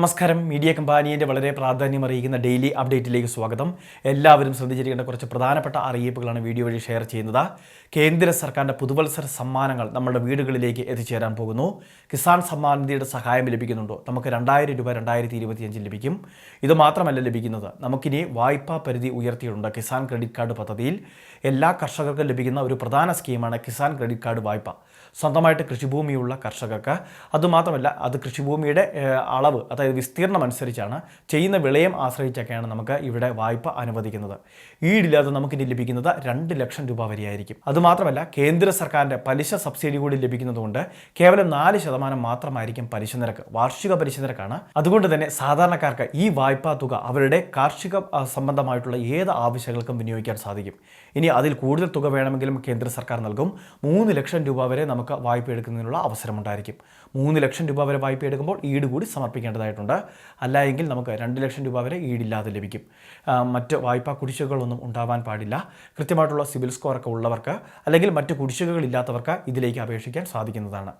നമസ്കാരം. മീഡിയ കമ്പാനിയുടെ വളരെ പ്രാധാന്യം അറിയിക്കുന്ന ഡെയിലി അപ്ഡേറ്റിലേക്ക് സ്വാഗതം. എല്ലാവരും ശ്രദ്ധിച്ചിരിക്കേണ്ട കുറച്ച് പ്രധാനപ്പെട്ട അറിയിപ്പുകളാണ് വീഡിയോ വഴി ഷെയർ ചെയ്യുന്നത്. കേന്ദ്ര സർക്കാരിന്റെ പുതുവത്സര സമ്മാനങ്ങൾ നമ്മുടെ വീടുകളിലേക്ക് എത്തിച്ചേരാൻ പോകുന്നു. കിസാൻ സമ്മാൻ നിധിയുടെ സഹായം ലഭിക്കുന്നുണ്ടോ? നമുക്ക് രണ്ടായിരം രൂപ രണ്ടായിരത്തി ഇരുപത്തിയഞ്ചിൽ ലഭിക്കും. ഇത് മാത്രമല്ല ലഭിക്കുന്നത് നമുക്കിനി വായ്പാ പരിധി ഉയർത്തിയിട്ടുണ്ട് കിസാൻ ക്രെഡിറ്റ് കാർഡ് പദ്ധതിയിൽ. എല്ലാ കർഷകർക്കും ലഭിക്കുന്ന ഒരു പ്രധാന സ്കീമാണ് കിസാൻ ക്രെഡിറ്റ് കാർഡ് വായ്പ. സ്വന്തമായിട്ട് കൃഷിഭൂമിയുള്ള കർഷകർക്ക്. അതുമാത്രമല്ല അത് കൃഷിഭൂമിയുടെ അളവ് അതായത് വിസ്തീർണം അനുസരിച്ചാണ് ചെയ്യുന്ന വിളയം ആശ്രയിച്ചൊക്കെയാണ് നമുക്ക് ഇവിടെ വായ്പ അനുവദിക്കുന്നത്. ഈടില്ലാതെ നമുക്കിനി ലഭിക്കുന്നത് രണ്ട് ലക്ഷം രൂപ വരെയായിരിക്കും. അതുമാത്രമല്ല കേന്ദ്ര സർക്കാരിന്റെ പലിശ സബ്സിഡി കൂടി ലഭിക്കുന്നതുകൊണ്ട് കേവലം നാല് ശതമാനം മാത്രമായിരിക്കും പലിശ നിരക്ക് വാർഷിക പലിശ നിരക്കാണ്. അതുകൊണ്ട് തന്നെ സാധാരണക്കാർക്ക് ഈ വായ്പാ തുക അവരുടെ കാർഷിക സംബന്ധമായിട്ടുള്ള ഏത് ആവശ്യങ്ങൾക്കും വിനിയോഗിക്കാൻ സാധിക്കും. ഇനി അതിൽ കൂടുതൽ തുക വേണമെങ്കിലും കേന്ദ്ര സർക്കാർ നൽകും. മൂന്ന് ലക്ഷം രൂപ വരെ നമുക്ക് വായ്പ എടുക്കുന്നതിനുള്ള അവസരമുണ്ടായിരിക്കും. മൂന്ന് ലക്ഷം രൂപ വരെ വായ്പ എടുക്കുമ്പോൾ ഈട് കൂടി സമർപ്പിക്കേണ്ടതായിട്ടുണ്ട്. അല്ല എങ്കിൽ നമുക്ക് രണ്ട് ലക്ഷം രൂപ വരെ ഈടില്ലാതെ ലഭിക്കും. മറ്റ് വായ്പാ കുടിശ്ശികകളൊന്നും ഉണ്ടാവാൻ പാടില്ല. കൃത്യമായിട്ടുള്ള സിവിൽ സ്കോറൊക്കെ ഉള്ളവർക്ക് അല്ലെങ്കിൽ മറ്റ് കുടിശ്ശികകളില്ലാത്തവർക്ക് ഇതിലേക്ക് അപേക്ഷിക്കാൻ സാധിക്കുന്നതാണ്.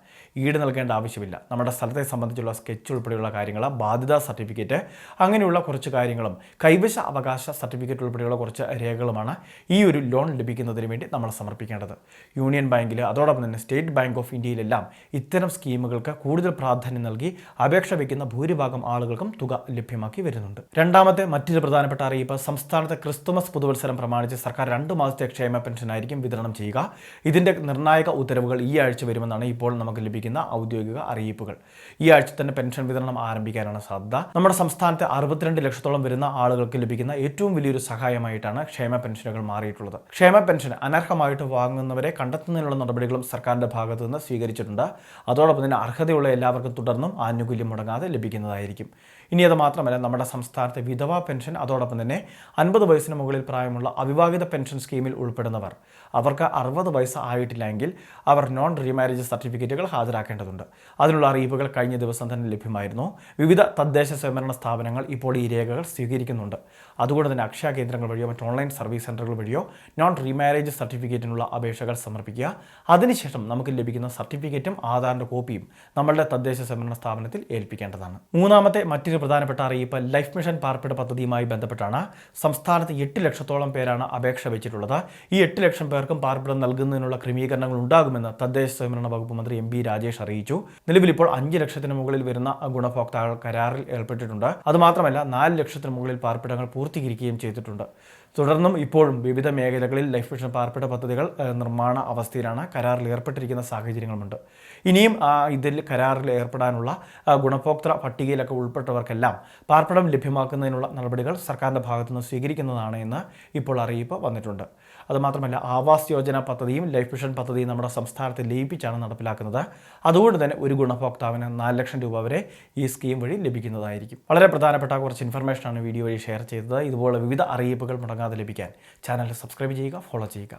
ഈട് നൽകേണ്ട ആവശ്യമില്ല. നമ്മുടെ സ്ഥലത്തെ സംബന്ധിച്ചുള്ള സ്കെച്ച് ഉൾപ്പെടെയുള്ള കാര്യങ്ങൾ ബാധ്യതാ സർട്ടിഫിക്കറ്റ് അങ്ങനെയുള്ള കുറച്ച് കാര്യങ്ങളും കൈവശ അവകാശ സർട്ടിഫിക്കറ്റ് ഉൾപ്പെടെയുള്ള കുറച്ച് രേഖകളുമാണ് ഈ ഒരു ലോൺ ലഭിക്കുന്നതിന് വേണ്ടി നമ്മൾ സമർപ്പിക്കേണ്ടത്. യൂണിയൻ ബാങ്കിൽ അതോടൊപ്പം തന്നെ സ്റ്റേറ്റ് ബാങ്ക് ഓഫ് ഇന്ത്യയിലെല്ലാം ഇത്തരം സ്കീമുകൾക്ക് കൂടുതൽ പ്രാധാന്യം നൽകി അപേക്ഷ വയ്ക്കുന്ന ഭൂരിഭാഗം ആളുകൾക്കും തുക ലഭ്യമാക്കി വരുന്നുണ്ട്. രണ്ടാമത്തെ മറ്റൊരു പ്രധാനപ്പെട്ട അറിയിപ്പ് സംസ്ഥാനത്തെ ക്രിസ്തുമസ് പുതുവത്സരം പ്രമാണിച്ച് സർക്കാർ രണ്ട് മാസത്തെ ക്ഷേമ പെൻഷനായിരിക്കും വിതരണം ചെയ്യുക. ഇതിന്റെ നിർണായക ഉത്തരവുകൾ ഈ ആഴ്ച വരുമെന്നാണ് ഇപ്പോൾ നമുക്ക് ലഭിക്കുന്ന ഔദ്യോഗിക അറിയിപ്പുകൾ. ഈ ആഴ്ച തന്നെ പെൻഷൻ വിതരണം ആരംഭിക്കാനാണ് സാധ്യത. നമ്മുടെ സംസ്ഥാനത്തെ അറുപത്തിരണ്ട് ലക്ഷത്തോളം വരുന്ന ആളുകൾക്ക് ലഭിക്കുന്ന ഏറ്റവും വലിയൊരു സഹായമായിട്ടാണ് ക്ഷേമ പെൻഷനുകൾ മാറിയിട്ടുള്ളത്. ക്ഷേമ പെൻഷൻ അനർഹമായിട്ട് വാങ്ങുന്നവരെ കണ്ടെത്തുന്നതിനുള്ള നടപടികളും സർക്കാരിന്റെ ഭാഗത്തു നിന്ന് സ്വീകരിച്ചിട്ടുണ്ട്. അതോടൊപ്പം തന്നെ അർഹതയുള്ള എല്ലാവർക്കും തുടർന്നും ആനുകൂല്യം മുടങ്ങാതെ ലഭിക്കുന്നതായിരിക്കും ഇനി അത് മാത്രമല്ല നമ്മുടെ സംസ്ഥാനത്തെ വിധവാ പെൻഷൻ അതോടൊപ്പം തന്നെ അൻപത് വയസ്സിന് മുകളിൽ പ്രായമുള്ള അവിവാഹിത പെൻഷൻ സ്കീമിൽ ഉൾപ്പെടുന്നവർ. അവർക്ക് അറുപത് വയസ്സ് ആയിട്ടില്ലെങ്കിൽ അവർ നോൺ റീമാരേജ് സർട്ടിഫിക്കറ്റുകൾ ഹാജരാക്കേണ്ടതുണ്ട്. അതിനുള്ള അറിയിപ്പുകൾ കഴിഞ്ഞ ദിവസം തന്നെ ലഭ്യമായിരുന്നു. വിവിധ തദ്ദേശ സ്വയംഭരണ സ്ഥാപനങ്ങൾ ഇപ്പോൾ ഈ രേഖകൾ സ്വീകരിക്കുന്നുണ്ട്. അതുകൊണ്ട് തന്നെ അക്ഷയ കേന്ദ്രങ്ങൾ വഴിയോ മറ്റ് ഓൺലൈൻ സർവീസ് സെന്ററുകൾ വഴിയോ നോൺ റീമാരേജ് സർട്ടിഫിക്കറ്റിനുള്ള അപേക്ഷകൾ സമർപ്പിക്കുക. അതിനുശേഷം നമുക്ക് ലഭിക്കുന്ന സർട്ടിഫിക്കറ്റും ആധാറിന്റെ കോപ്പിയും നമ്മളുടെ തദ്ദേശ സ്വയംഭരണ സ്ഥാപനത്തിൽ ഏൽപ്പിക്കേണ്ടതാണ്. മൂന്നാമത്തെ മറ്റൊരു പ്രധാനപ്പെട്ട അറിയിപ്പ് ലൈഫ് മിഷൻ പാർപ്പിട പദ്ധതിയുമായി ബന്ധപ്പെട്ടാണ്. സംസ്ഥാനത്ത് എട്ട് ലക്ഷത്തോളം പേരാണ് അപേക്ഷ വെച്ചിട്ടുള്ളത്. ഈ എട്ട് ലക്ഷം പേർക്കും പാർപ്പിടം നൽകുന്നതിനുള്ള ക്രമീകരണങ്ങൾ ഉണ്ടാകുമെന്ന് തദ്ദേശ സ്വയംഭരണ വകുപ്പ് മന്ത്രി എം ബി രാജേഷ് അറിയിച്ചു. നിലവിൽ ഇപ്പോൾ അഞ്ച് ലക്ഷത്തിന് മുകളിൽ വരുന്ന ഗുണഭോക്താക്കൾ കരാറിൽ ഏർപ്പെട്ടിട്ടുണ്ട്. അതുമാത്രമല്ല നാല് ലക്ഷത്തിന് മുകളിൽ പാർപ്പിടങ്ങൾ പൂർത്തീകരിക്കുകയും ചെയ്തിട്ടുണ്ട്. തുടർന്നും ഇപ്പോഴും വിവിധ മേഖലകളിൽ ലൈഫ് മിഷൻ പാർപ്പിട പദ്ധതികൾ നിർമ്മാണ അവസ്ഥയിലാണ് കരാറിൽ ഏർപ്പെട്ടിരിക്കുന്ന സാഹചര്യങ്ങളുമുണ്ട്. ഇനിയും ഇതിൽ കരാറിൽ ഏർപ്പെടാനുള്ള ഗുണഭോക്തൃ പട്ടികയിലൊക്കെ ഉൾപ്പെട്ടവർക്കെല്ലാം പാർപ്പിടം ലഭ്യമാക്കുന്നതിനുള്ള നടപടികൾ സർക്കാരിന്റെ ഭാഗത്തുനിന്ന് സ്വീകരിക്കുന്നതാണ് എന്ന് ഇപ്പോൾ അറിയിപ്പ് വന്നിട്ടുണ്ട്. അതുമാത്രമല്ല ആവാസ് യോജന പദ്ധതിയും ലൈഫ് മിഷൻ പദ്ധതിയും നമ്മുടെ സംസ്ഥാനത്ത് ലയിപ്പിച്ചാണ് നടപ്പിലാക്കുന്നത്. അതുകൊണ്ട് തന്നെ ഒരു ഗുണഭോക്താവിന് നാല് ലക്ഷം രൂപ വരെ ഈ സ്കീം വഴി ലഭിക്കുന്നതായിരിക്കും. വളരെ പ്രധാനപ്പെട്ട കുറച്ച് ഇൻഫർമേഷനാണ് വീഡിയോ വഴി ഷെയർ ചെയ്തത്. ഇതുപോലെ വിവിധ അറിയിപ്പുകൾ മുടങ്ങാതെ ലഭിക്കാൻ. ചാനൽ സബ്സ്ക്രൈബ് ചെയ്യുക ഫോളോ ചെയ്യുക.